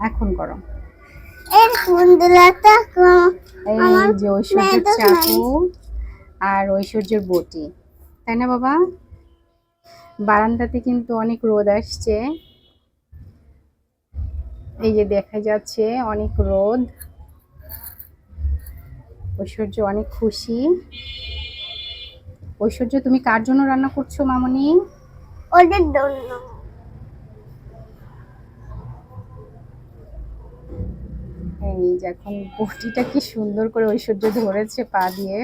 এখন করো। এই যে ঐশ্বর্যের চাকু আর ঐশ্বর্যের বটি তাই না বাবা? বারান্দাতে কিন্তু অনেক রোদ আসছে। এই যে দেখা যাচ্ছে অনেক রোদ। ঐশ্বর্য অনেক খুশি। ঐশ্বর্য তুমি কার জন্য রান্না করছ মামনি? ওদের জন্য। যে এখন বটিটা কি সুন্দর করে ঐশ্বর্য ধরেছে পা দিয়ে।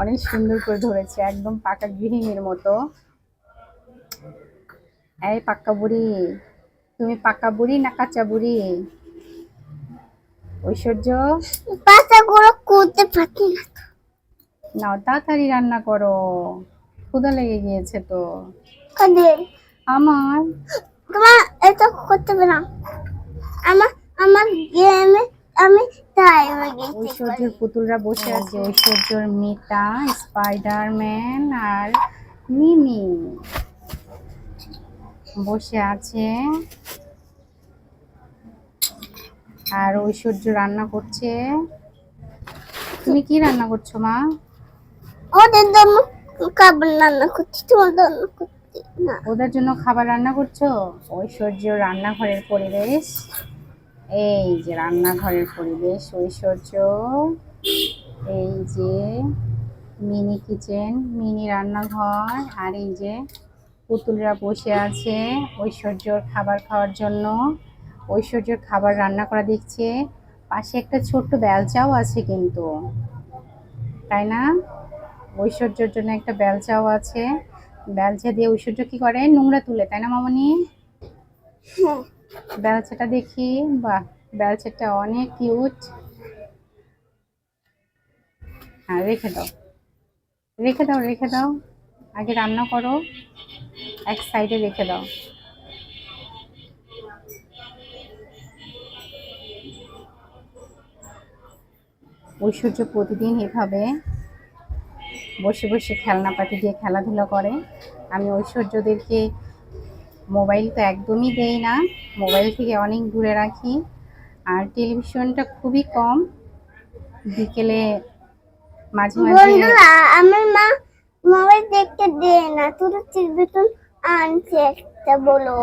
অনেক সুন্দর করে ধরেছে একদম পাকা গৃহিণীর মতো। এই পাক্কা বুড়ি তুমি পাক্কা বুড়ি না কাঁচা বুড়ি? ঐশ্বর্য? পাতাগুলো করতে পারি না নাও তাড়াতাড়ি রান্না করো ক্ষুধা লেগে গিয়েছে তো। আমার? তোমার এটা করতে পারে না। আমার আমার গেমে আমি টাইমে গেছি ঐশ্বর্যের পুতুলরা বসে আছে ঐশ্বর্যর মিতা স্পাইডারম্যান আর মিমি। বসে আছে। আর ঐশ্বর্য রান্না করছে। তুমি কি রান্না করছ মা? ওদের জন্য খাবার রান্না করছি তোমার জন্য করছি। না। ওদের জন্য খাবার রান্না করছ? ঐশ্বর্য রান্নাঘরের পরিবেশ। এই যে রান্নাঘরের পরিবেশ, ঐশ্বর্য, এই যে মিনি কিচেন, মিনি রান্নাঘর, আর এই যে পুতুলরা বসে আছে ঐশ্বর্যর খাবার খাওয়ার জন্য। ঐশ্বর্যর খাবার রান্না করা দেখছে। পাশে একটা ছোট্ট বেলচাও আছে কিন্তু, তাই না? ঐশ্বর্যর জন্য একটা বেলচাও আছে। বেলচা দিয়ে ঐশ্বর্য কি করে? নোংরা তুলে, তাই না মামনি? হ্যাঁ। বেলচাটা দেখি, বাহ, বেলচাটা অনেক কিউট। হ্যাঁ রেখে দাও। রেখে দাও রেখে দাও। আগে রান্না করো। এক সাইডে রেখে দাও। ঐশ্বর্য প্রতিদিন এভাবে বসে বসে খেলনাপাতি দিয়ে খেলাধুলা করে। আমি ঐশ্বর্যদেরকে মোবাইল তো একদমই দেই না। মোবাইল থেকে অনেক দূরে রাখি। আর টেলিভিশনটা খুবই কম। বিকেলে মাঝে মাঝে আমার মা মোবাইল দেখতে দেয় না। তুই টেলিভিশন আনছে একটা বলো।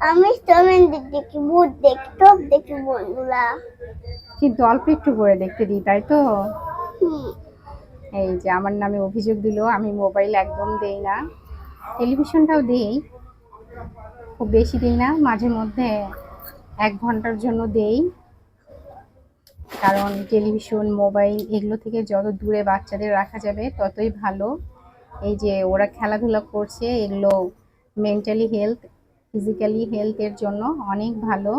আমি স্টোমেন দেখি ভূত দেখি সব দেখি বন্ধুরা। কিন্তু অল্প একটু করে দেখতে দিই তাই তো? এই যে আমার নামে অভিযোগ দিল আমি মোবাইল একদম দেই না। টেলিভিশনটাও দেই। খুব বেশি দিই না, মাঝে মধ্যে এক ঘণ্টার জন্য দেই। কারণ টেলিভিশন, মোবাইল এগুলো থেকে যত দূরে বাচ্চাদের রাখা যাবে, ততই ভালো। এই যে ওরা খেলাধুলা করছে, এগুলো মেন্টালি হেলথ ফিজিক্যালি হেলথের জন্য অনেক ভালো।